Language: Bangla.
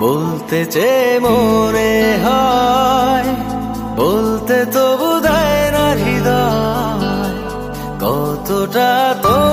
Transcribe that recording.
বলতে চে মোরে হয় বলতে তবু দেয় না হৃদয়। কতটা তোমায়